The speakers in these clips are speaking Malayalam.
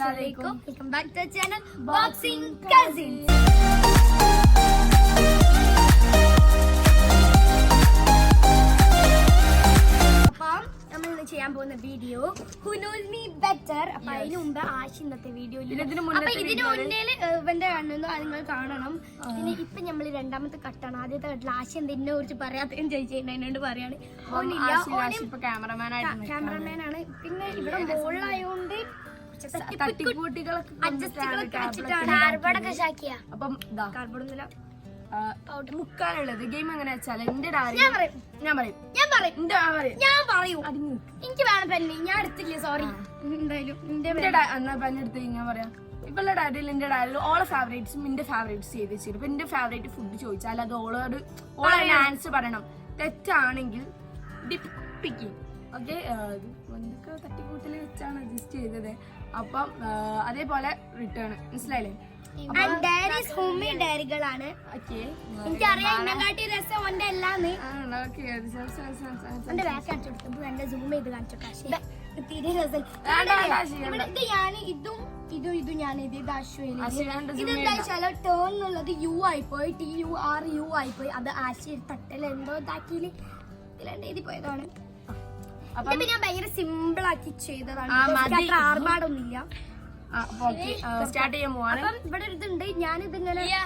അസ്സലാമലൈക്കും welcome back to channel boxing cousins അപ്പം നമ്മൾ ഇന്ന് ചെയ്യാൻ പോകുന്ന video who knows me better അപ്പൊ അതിന് മുമ്പ് ആശ ഇന്നത്തെ വീഡിയോ ഇതിന് അപ്പൊ ഇതിന് മുന്നേൽ മുന്നേ ഇവന്റെ കാണുന്നു നിങ്ങൾ കാണണം. പിന്നെ ഇപ്പൊ നമ്മൾ രണ്ടാമത്തെ കട്ടാണ് ആദ്യത്തെ കട്ടിൽ ആശ എന്തിനെ കുറിച്ച് പറയാത്തതും ചോദിച്ചതിന് എന്നോട് പറയാണ്. ഓനില്ല ക്യാമറമാൻ ആണ്. പിന്നെ ഇവിടെ മുകളിലായോണ്ട് ശാക്കിയ അപ്പം മുക്കാനുള്ളത് ഗെയിം എങ്ങനെ വെച്ചാൽ എന്റെ ഞാൻ പറയും. ഞാൻ പറയും. ഞാൻ പറയും. ഞാൻ പറയും. എനിക്ക് വേണം പെണ്ണി ഞാൻ എടുത്തില്ല? സോറി എന്തായാലും എന്നാ പെൻ എടുത്ത് ഞാൻ പറയാം? ഇപ്പൊ ഡയറിയിൽ എന്റെ ഡയറിയിൽ ഓളെ ഫേവറേറ്റ്സും എന്റെ ഫേവറേറ്റ്സ് ചെയ്ത് വെച്ചിട്ട് ഇപ്പൊ എന്റെ ഫേവറേറ്റ് ഫുഡ് ചോദിച്ചാൽ അത് ഓളോട് ഓളെ ആൻസർ പറയണം. തെറ്റാണെങ്കിൽ ഡിപ്പിക്കും. ഓക്കെ എന്തൊക്കെ തട്ടിക്കൂട്ടിൽ വെച്ചാണ് അഡ്ജസ്റ്റ് ചെയ്തത്. അപ്പം അതേപോലെ റിട്ടേൺ മനസ്സിലായില്ലേ? ഡയറീസ് ഹോം മെയ്ഡ് ഡയറികളാണ് ഇത്. ഇതും ഇതും ഞാൻ ഇത് ടേൺ എന്നുള്ളത് യു ആയിപ്പോയി ടി യു ആർ യു ആയി പോയി അത് ആശയ തട്ടൽ എന്തോ ഇതാക്കിയിൽ. ഇതിലെഴുതി പോയതാണ്? അപ്പം ഞാൻ ഭയങ്കര സിമ്പിൾ ആക്കി ചെയ്തതാണ്. ആർഭാടൊന്നുമില്ല സ്റ്റാർട്ട് ചെയ്യാൻ പോവാണ് അപ്പം ഇവിടെ ഒരു ഇതുണ്ട്. ഞാനിതിങ്ങനെ ഇങ്ങനെ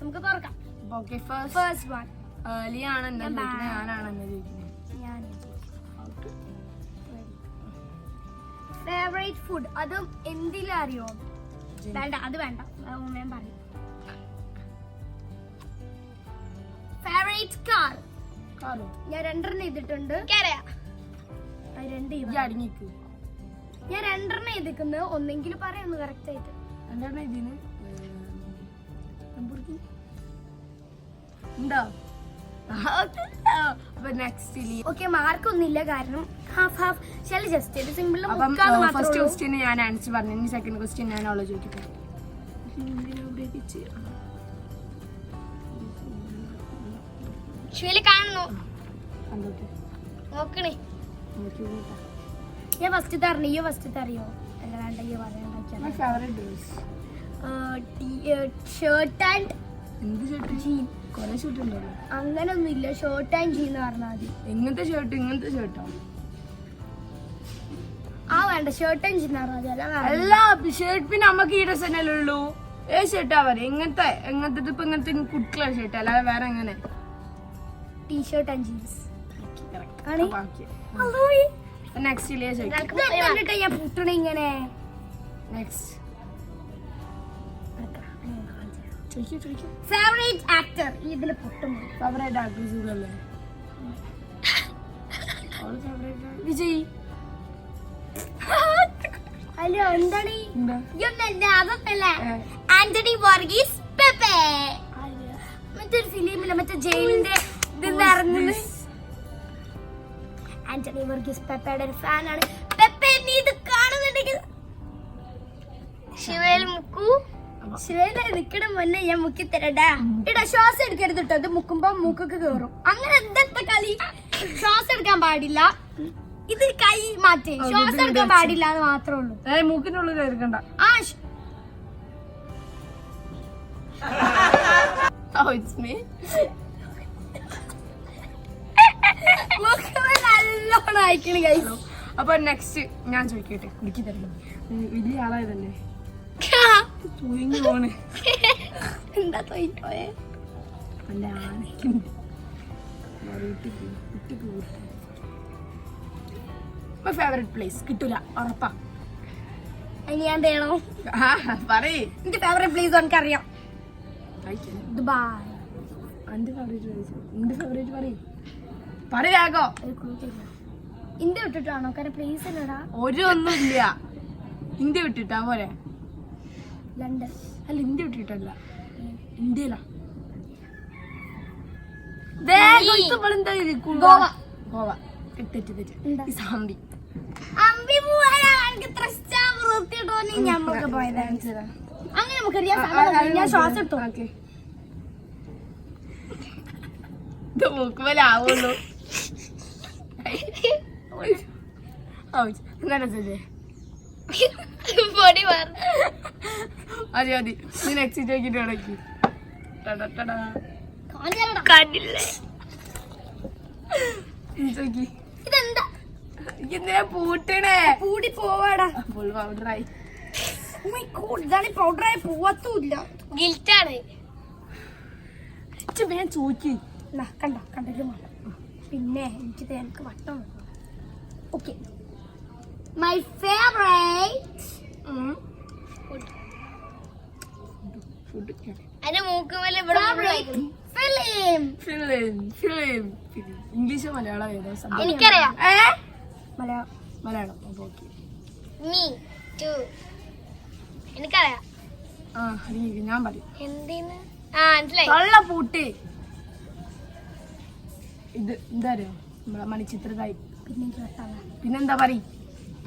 നമുക്ക് തുറക്കാം. ഓക്കെ ഫസ്റ്റ് ഫസ്റ്റ് വൺ ലിയാണ് എന്താ ഞാൻ ചോദിക്കുന്നത് ഞാനാണ് എന്താ ചോദിക്കുന്നത് ഫേവറേറ്റ് ഫുഡ് അതും എന്തിലും അറിയോ വേണ്ട അത് വേണ്ട. ഞാൻ പറയും. ഫേവറേറ്റ് കാർ ഞാൻ രണ്ടെണ്ണം ചെയ്തിട്ടുണ്ട് രണ്ട്. അടങ്ങിക്ക്. ഞാൻ രണ്ടെണ്ണം ചെയ്തിരിക്കുന്നത് ഒന്നെങ്കിൽ പറയുന്നു കറക്റ്റ് ആയിട്ട്. ഉണ്ടോ? കാരണം ഹാഫ് ഹാഫ് ചില ജസ്റ്റ് സിമ്പിൾ മുക്കാന്ന് ഫസ്റ്റ് ക്വസ്റ്റ്യൻ ഞാൻ ആൻസർ പറഞ്ഞു സെക്കൻഡ് ക്വസ്റ്റ്യൻ ഞാൻ അവളെ ചോദിക്കട്ടെ ഇവിടേക്ക് കാണുന്നു. നോക്കണേ. നോക്കി നോക്കാം. ഞാൻ ഫസ്റ്റ് തരണേ ഈ ഫസ്റ്റ് തറിയോ അല്ല വേണ്ട ഈ. പറയാൻ ഷർട്ട് ആൻഡ് അങ്ങനൊന്നും ഇല്ല ഷർട്ട് ആൻഡ് ജീൻ എന്ന് പറഞ്ഞാൽ മതി. എങ്ങനത്തെ ഷർട്ട് ഇങ്ങനത്തെ ഷർട്ടോ ആ? വേണ്ട ഷർട്ട് ആൻഡ് ജീൻ അല്ല ഷർട്ട് പിന്നെ നമുക്ക് ഈ ഡ്രസ് തന്നെ ഉള്ളൂ. ഏ ഷർട്ടാ പറയാ എങ്ങനത്തെ എങ്ങനത്തെ ഇപ്പൊ ഇങ്ങനത്തെ കുട്ടികളെ ഷർട്ട് അല്ലാതെ വേറെ എങ്ങനെ? ടീഷർട്ട് ആൻഡ് ജീൻസ് ഞാൻ പുട്ടണ ഇങ്ങനെ. ഫേവറേറ്റ് ആക്ടർ ഇതിൽ പൊട്ടും. ഫേവറേറ്റ് ആക്ട്രസ് അല്ലേ വിജയ്. ഹലോ എന്താണ് അതൊന്നല്ല. ആന്റണി വർഗീസ് പെപ്പെ മറ്റൊരു ഫിലിമിലെ മറ്റേ ജയിലിന്റെ ആന്റണി വർഗീസ് പെപ്പയുടെ ഒരു ഫാനാണ്. പെപ്പെ നീ ഇത് കാണുന്നുണ്ടെങ്കിൽ. ശിവയിൽ മുക്കു. ശിവയിലെ നിക്കണ മുന്നേ ഞാൻ മുക്കി തരടാ ഇടാ ശ്വാസം എടുക്കരുത് കേട്ടോ അത് മുക്കുമ്പോ മൂക്കൊക്കെ കേറും. അങ്ങനെ എന്തെന്താ കളി? ശ്വാസം എടുക്കാൻ പാടില്ല. ഇത് കൈ മാറ്റേ. ശ്വാസം എടുക്കാൻ പാടില്ല എന്ന് മാത്രമേ ഉള്ളൂ. മൂക്കിനുള്ളിൽ എടുക്കണ്ട ആ Oh, it's മൂക്കുമ്മ നല്ലോണം അയക്കണ കൈസ് അപ്പൊ നെക്സ്റ്റ് ഞാൻ ചോദിക്കട്ടെ? എനിക്ക് തരണം. വലിയ ആളായതല്ലേ? തൂങ്ങി പോണ്. എന്താ അല്ല വീട്ടിക്ക് ഫേവറേറ്റ് പ്ലേസ് കിട്ടൂല ഉറപ്പാ. ഞാൻ തേണോ? ആ പറയേ. എന്റെ ഫേവറേറ്റ് പ്ലേസ് എനിക്കറിയാം. ദുബായ്. എന്റെ ഫേവറേറ്റ് പ്ലേസ് എന്റെ ഫേവറേറ്റ് പറയേ? പറയാകോ? ഇന്ത്യ വിട്ടിട്ടാണോ? കാരണം പ്ലേസ് എന്നടാ ഒരു ഒന്നുമില്ല ഇന്ത്യ വിട്ടിട്ടാ പോരെ? ലണ്ടൻ. അല്ല ഇന്ത്യ വിട്ടിട്ടല്ല. ഇന്ത്യയിലാ. ഗോവ. ഗോവ. തെറ്റ് തെറ്റ് എന്താ? ഈ സാമ്പി. അമ്പി ഞമ്മക്ക് പോയതാണ് അങ്ങനെ നമുക്കറിയാം. ഞാൻ ശ്വാസം എടുത്തു? ഇത് മൂക്കുമലാവുള്ളൂ നല്ല രസല്ലേ? പൊടി മാറി. മതി മതി. നീ നെക്സ്റ്റ് ആക്കിട്ട് ഇടയ്ക്ക് കണ്ടില്ലേ? ഇതെന്താ? പൂട്ടണേ? പൂടി പോവാടാ. ഫുൾ പൗഡറായി Oh ഇതാണ് പൗഡറായി പോവത്തുമില്ല. ഗിൽറ്റാണ് ഞാൻ ചോദിച്ചു കണ്ടോ? കണ്ടില്ല പിന്നെ എനിക്ക് എനിക്ക് വട്ടം ഓക്കെ മൈ ഫേവറേറ്റ് അതിന്റെ മൂക്കുമല്ല ഇവിടെ film film film English Malayalam ഏതോ. എനിക്കറിയാം. Malayalam. Malayalam okay me too എനിക്കറിയാം. ആ ഞാൻ പറയും. എന്തിന്? ആ മനസ്സിലായി. കള്ള പൂട്ട് ഇത് എന്താ അറിയോ? നമ്മളെ മണിച്ചിത്രതായി പിന്നെ എനിക്ക് വട്ടാണ് പിന്നെന്താ പറയും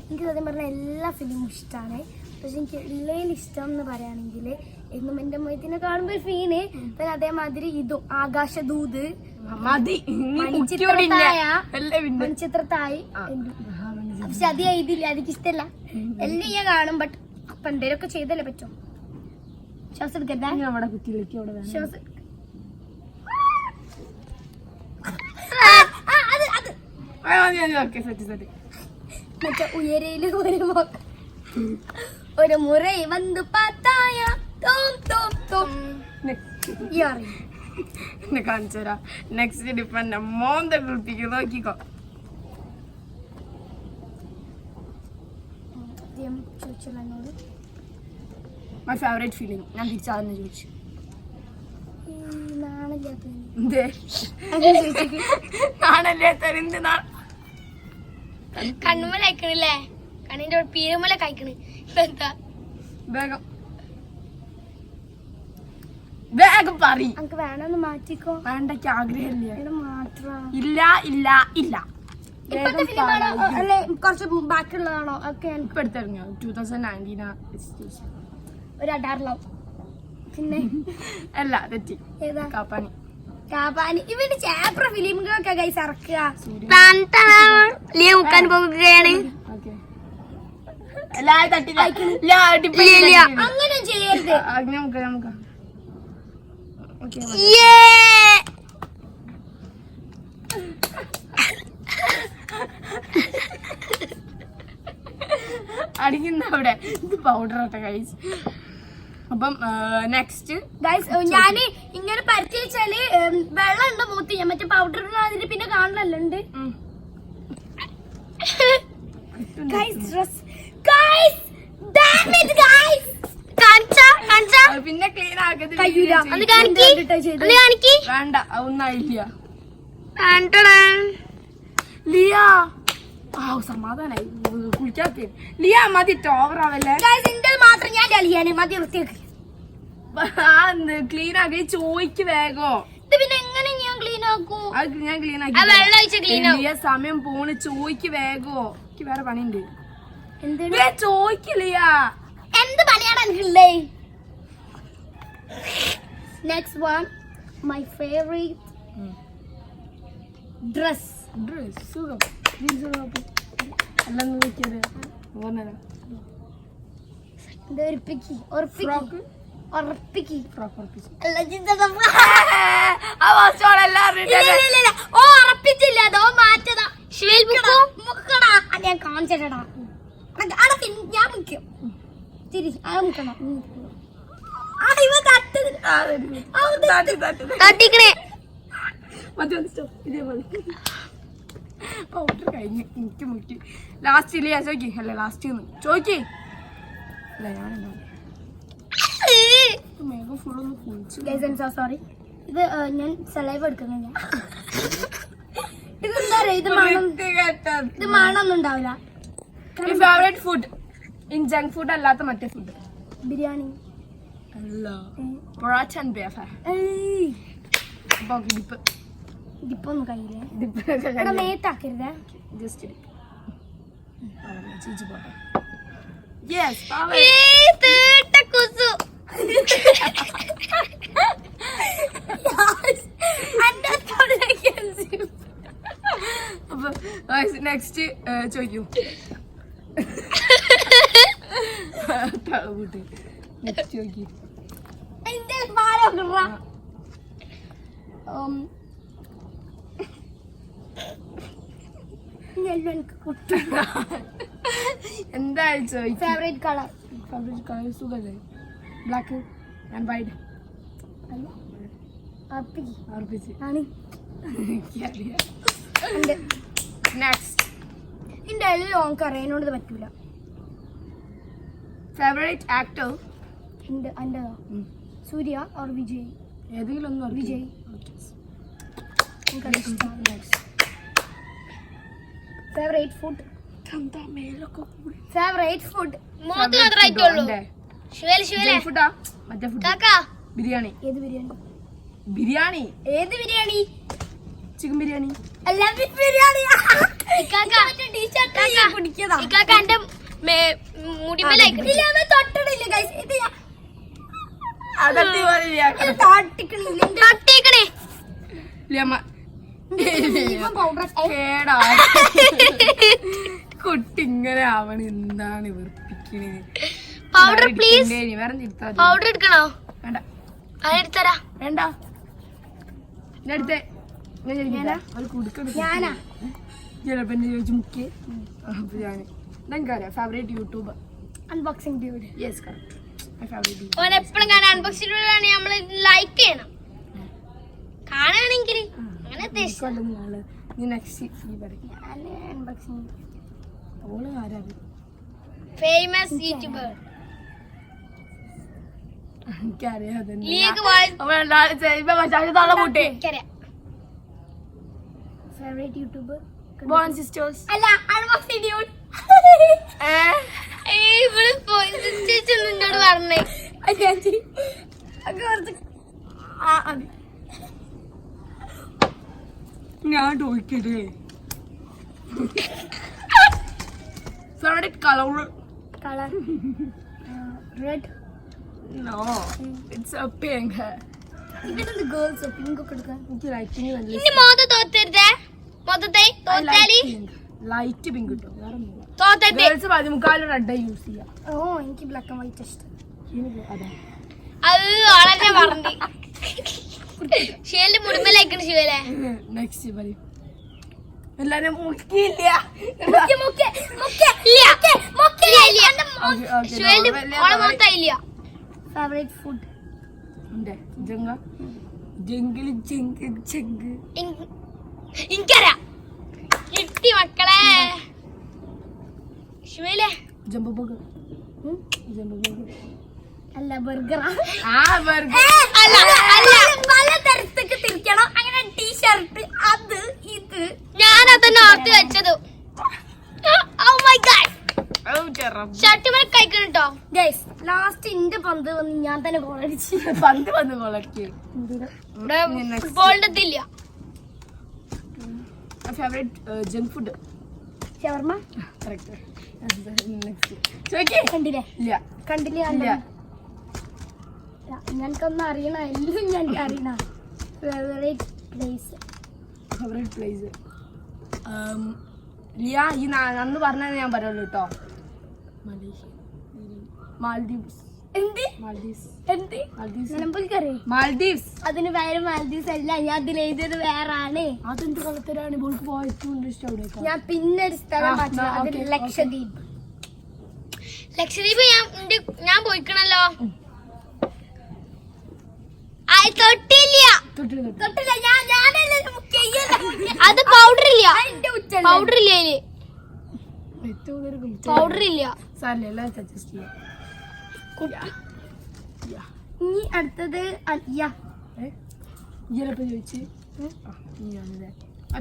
എനിക്ക് സത്യം പറഞ്ഞാൽ എല്ലാ ഫിലിമും ഇഷ്ടമാണ് പക്ഷെ എനിക്ക് ഉള്ളതിൽ ഇഷ്ടം എന്ന് പറയുകയാണെങ്കിൽ എന്നും എന്റെ മൊയ്ത്തിനെ കാണുമ്പോൾ ഒരു ഫീന് പിന്നെ അതേമാതിരി ഇതും ആകാശദൂത് മണിച്ചിത്രത്തായ പക്ഷെ അത് എഴുതില്ല എനിക്ക് ഇഷ്ടമല്ല എല്ലാം ഞാൻ കാണും ബട്ട് എന്തേലും ഒക്കെ ചെയ്തല്ലേ പറ്റും? ശ്വാസം എടുക്കട്ടെ ശ്വാസം ആ, അത് അത് ആ, മതി മതി ഓക്കെ സെറ്റ് സെറ്റ് മറ്റേ ഉയരയിൽ ഒരു ഒരു മുറൈ വന്ന് പാത്തായ. തോം തോം തോം എന്നെ കാണിച്ചു തരാം. നെക്സ്റ്റ് ഡിപ്പ് എന്നെ മോന്ത കുളിപ്പിക്കും നോക്കിക്കോ. മൈ ഫേവറേറ്റ് ഫീലിംഗ് ഞാൻ തിരിച്ചാന്ന് ചോദിച്ചു. നാണല്ലേ നാണല്ലേ തരുന്ന കണ്ണുമല അയക്കണില്ലേ കണ്ണിന്റെ പീരുമല കഴിക്കണ്. എന്താ വേഗം. വേഗം പറ നമുക്ക് വേണമെന്ന് മാറ്റിക്കോ. വേണ്ടക്ക് ആഗ്രഹമില്ല. മാത്രം. ഇല്ല ഇല്ല ഇല്ല. കുറച്ച് ബാക്കിയുള്ളതാണോ? ഒക്കെ ഇപ്പൊ എടുത്തിറങ്ങിയോ? ടൂ തൗസൻഡ് നയന്റീനാ ഒരു പിന്നെ? അല്ല തെറ്റി. ഏതാ? കാപ്പാനി കാപ്പാനി ഇവന്റെ ചേപ്ര ഫിലിമുകളൊക്കെ കൈസ് ഇറക്കുക ലിയ മുക്കാൻ പോകുകയാണ്. അങ്ങനെ ചെയ്യരുത്. അടിക്കുന്ന അവിടെ. ഇത് പൗഡർ ഒക്കെ കൈസ് അപ്പം നെക്സ്റ്റ് ഗൈസ് ഞാൻ ഇങ്ങനെ പരത്തി വെച്ചാൽ വെള്ളം ഉണ്ട് മൂത്തി ഞാൻ മറ്റേ പൗഡർ അതിന് പിന്നെ കാണലുണ്ട് പിന്നെ ക്ലീൻ ആക്കത്തില്ല വേണ്ട ഒന്നായില്ല. ലിയ. സമാധാനായി. കുളിക്കാത്ത ലിയ മതി ഇന്റെ മാത്രം ഞാൻ കളിയാണ് മതി വൃത്തിയാക്കി. ക്ലീൻ ആക്കി. ചോയ്ക്ക് വേഗോ. പിന്നെ എങ്ങനെ ഞാൻ ക്ലീൻ ആക്കും? അത് ഞാൻ ക്ലീൻ ആക്കി ലിയ സമയം പോണ്. ചോയ്ക്ക് വേഗോ. എനിക്ക് വേറെ പണിയുണ്ട്. ചോയ്ക്ക് ലിയ. എന്ത് പണിയാണ് എനിക്കില്ലേ next one my favourite dress dress സുഖം. ജീൻസ് ഓ ഉറപ്പിച്ചില്ല. അതോ മാറ്റതാ. മുക്കടാ അത് ഞാൻ കാണിച്ചിട്ടടാ. ഞാൻ മുക്കും. തിരി അത് മുക്കണം. തട്ടിക്കണേ. സ്റ്റോപ്പ്. ഇതേപോലെ പൗഡർ കഴിഞ്ഞ്. മുക്കി മുക്കി ലാസ്റ്റ് ഇല്ല? ചോക്കി അല്ല ലാസ്റ്റ് ചോക്കി അല്ല ഞാനെന്താ മേഘം ഫുള്ളൊന്ന് കുളിച്ചു. സോറി ഇത് ഞാൻ സലൈവ് എടുക്കുന്നില്ല. ഇതെന്താ പറയാ ഇത് മണം ഇത് മണമൊന്നും ഉണ്ടാവില്ല. Favourite food in junk food അല്ലാത്ത മറ്റേ ഫുഡ് ബിരിയാണി. അല്ല. പൊറാച്ച ബേഫ ഏയ്, അപ്പോൾ ഇതിപ്പ് ഇതിപ്പോ ഒന്നും കയ്യില്ലേ ഇതിപ്പ് ഇവിടെ മേത്താക്കരുതേ. ജസ്റ്റ് ചേച്ചി പോട്ടെ. നെക്സ്റ്റ് ചോദിക്കൂ. തളകൂട്ട് നെക്സ്റ്റ് ചോദിക്കൂ. എന്റെ പാലൊക്കെ എന്തായാലും ചോദിക്കും ഫേവറേറ്റ് കളർ ഫേവറേറ്റ് കളർ സുഖല്ലേ? ബ്ലാക്ക് ആൻഡ് വൈറ്റ് അപ്പി ഉറപ്പിച്ച് ആണ്. എനിക്കറിയാം. നെക്സ്റ്റ് എന്റെ എല്ലാം ഓർക്ക് അറിയാം എന്നോട് പറ്റൂല. ഫേവറേറ്റ് ആക്ടർ എന്റെ എന്റെ സൂര്യ ഓർ വിജയ്? ഏതെങ്കിലും ഒന്ന്. Vijay. Next Next. Favourite food favourite food moth മാത്രമായിട്ടുള്ളൂ ശിവൽ ശിവലെ. ഫുഡാ മറ്റേ ഫുഡ് കാക്ക. ബിരിയാണി. ഏത് ബിരിയാണി? ബിരിയാണി? ഏത് ബിരിയാണി? ചിക്കൻ ബിരിയാണി. ബിരിയാണി ഇക്കാക്ക ടീഷർട്ട് കുടിക്കതാ ഇക്കാക്ക എന്റെ മുടിമേലായിക്കണേ ഇല്ല അവൻ തൊട്ടിടില്ല guys. ഇത് ഞാൻ അതൊക്കെ ഇത് താട്ടിക്കണില്ല എന്റെ തട്ടിക്കണേ ഇവൻ powder ഒക്കെ- കേടാ കുട്ടി ഇങ്ങനെ ആവണ എന്താണ് വെറുപ്പിക്കണേ പൗഡർ പ്ലീസ് പൗഡർ എടുക്കണോ? വേണ്ട. അതെടുത്തരാ വേണ്ട. എടുത്തേ. ഞാനാ? ചിലപ്പോ എന്നെ ചോദിച്ചു മുക്കിയേ അപ്പൊ ഞാൻ ഇതെനിക്കറിയാം favourite YouTube unboxing dude yes correct ഓൻ എപ്പോഴും കാണാൻ അൺബോക്സിലൂടെയാണ് നമ്മൾ ലൈക്ക് ചെയ്യണം. കാണുകയാണെങ്കിൽ അങ്ങനെ നീ നെക്സ്റ്റ് ഈ പറയും. അൺബോക്സിംഗ് ഓൾ ആരാണ് famous YouTuber favourite YouTuber born sisters അല്ല അൺബോക്സിംഗ് ഡ്യൂഡ് നിന്നോട് പറഞ്ഞേ. ഞാൻ ചോദിക്കട്ടെ favourite colour colour red no it's a pink ഇതിനെന്ത് girls pink ഒക്കെ എടുക്കാൻ. എനിക്ക് ലൈറ്റിങ് നല്ല ഇനി മോത തോത്തരുതേ മൊത്തത്തെ തോറ്റാലി. ലൈറ്റ് പിങ്ക് കിട്ടും. വേറെ തോത്തരുതേ ഗേൾസ് പതിമുക്കാലും റെഡ് യൂസ് ചെയ്യാം. ഓ എനിക്ക് ബ്ലാക്ക് ആൻഡ് വൈറ്റ് ഇഷ്ടം. അതാ. വളരെ പറഞ്ഞു ശിവലിന്റെ മുടിമേലായിക്കണ ശിവലെ നെക്സ്റ്റ് പറയും. എല്ലാരും മുക്കിയില്ല. എനിക്കറിയാം കിട്ടി മക്കളെ. ശിവലെ ജംബോ ബർഗർ ജംബോ ബർഗർ അല്ല ബർഗറാ ആ. ബർഗർ അല്ല. അല്ല പല തരത്തേക്ക് തിരിക്കണം. ടീഷർട്ട് അത് ഇത്. ഞാൻ അതന്നെ ഓർത്ത് വെച്ചത്. ഗാഡ് ഷർട്ട് മേലെ കഴിക്കണം കേട്ടോ ഗൈസ് ലാസ്റ്റ് ഇന്റെ പന്ത് വന്ന് ഞാൻ തന്നെ ഗോൾ അടിച്ച്. പന്ത് വന്ന് ഫുട്ബോളിന്റെ ഇതില്ല. ഫേവറേറ്റ് ജങ്ക് ഫുഡ് ചോദിക്കേ കണ്ടില്ലേ? കണ്ടില്ലേ ഞങ്ങൾക്കൊന്നും അറിയണ എല്ലാം ഞാൻ അറിയണ. Favourite place favourite place Liya ഈ അന്ന് പറഞ്ഞത് ഞാൻ പറയുള്ളൂ കേട്ടോ Malaysia Maldives Maldives Maldives Maldives അതിന് പേര് മാലദ്വീപ്സ് അല്ല ഞാൻ അതിൽ എഴുതിയത് വേറാണ്. അതെന്ത് ഇവൾക്ക് ഇഷ്ടം ഞാൻ പിന്നെ ഒരു സ്ഥലം ലക്ഷദ്വീപ്. ലക്ഷദ്വീപ് ഞാൻ ഞാൻ പോയിക്കണല്ലോ. ആയി തൊട്ടില്ല അത് പൗഡർ ഇല്ല. പൗഡർ ഇല്ല ഏറ്റവും പൗഡർ ഇല്ല. ഇനി അടുത്തത്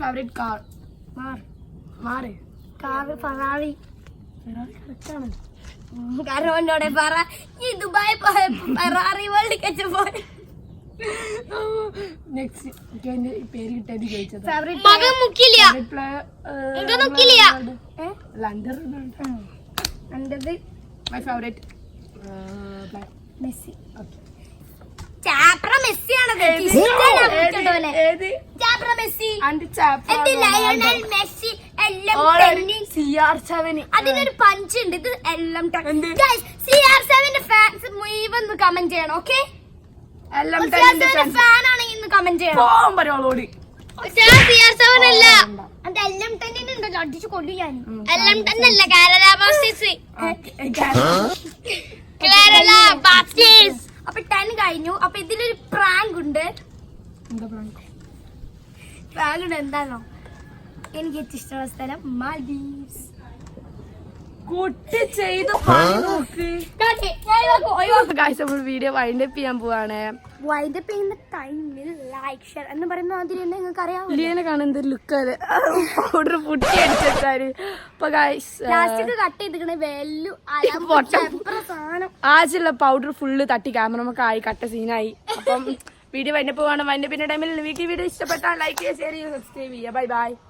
favourite car Mar. Car Ferrari. Ferrari കറക്റ്റാണ് കാരണം എന്നോട് പറ ഈ ദുബായ് പോയ ഫെറാറി വേൾഡ് കച്ച് പോയി. നെക്സ്റ്റ് പേര് ചോദിച്ചത്. My favourite Messi. ഓക്കെ ചാപ്ര മെസ്സി. ചാപ്ര ലയണൽ മെസ്സി? എല്ലാം ടെന്നി സി അതിനൊരു പഞ്ച് ഉണ്ട്. ഇത് എല്ലാം? സി ആർ സെവന്റെ ഫാൻസ് മുഴുവൻ കമന്റ് ചെയ്യണം ഓക്കെ എല്ലാം കമന്റ് അപ്പൊ ടെൻ കഴിഞ്ഞു. അപ്പൊ ഇതിലൊരു പ്രാങ്ക് ഉണ്ട്. പ്രാങ്ക് ഉണ്ട് എന്താണോ എനിക്ക് ഏറ്റവും ഇഷ്ടമുള്ള സ്ഥലം മാൽഡീവ്സ് കുട്ടി ചെയ്ത് നമ്മൾ വീഡിയോ വൈൻഡ് അപ്പ് ചെയ്യാൻ പോവാണ്. ചെയ്യുന്ന ടൈമിൽ ലൈക്ക് ഷെയർ എന്ന് പറയുന്ന മാതിരി തന്നെ നിങ്ങൾക്ക് അറിയാം ലിയനെ കാണാൻ എന്തൊരു പൗഡർ പുട്ടി അടിച്ചാൽ അപ്പൊ ഗായ്സ് പ്ലാസ്റ്റിക് കട്ട് വെല്ലു പൗഡർ ഫുള്ള് തട്ടി ക്യാമറമൊക്കെ ആയി കട്ട സീനായി അപ്പം വീഡിയോ വൈൻഡപ്പ് പോവാണ്. വൈൻഡപ്പിന്റെ ടൈമിൽ വീട്ടിൽ വീഡിയോ ഇഷ്ടപ്പെട്ടാൽ ലൈക്ക് ചെയ്യുക ഷെയർ ചെയ്യുക സബ്സ്ക്രൈബ് ചെയ്യുക. Bye bye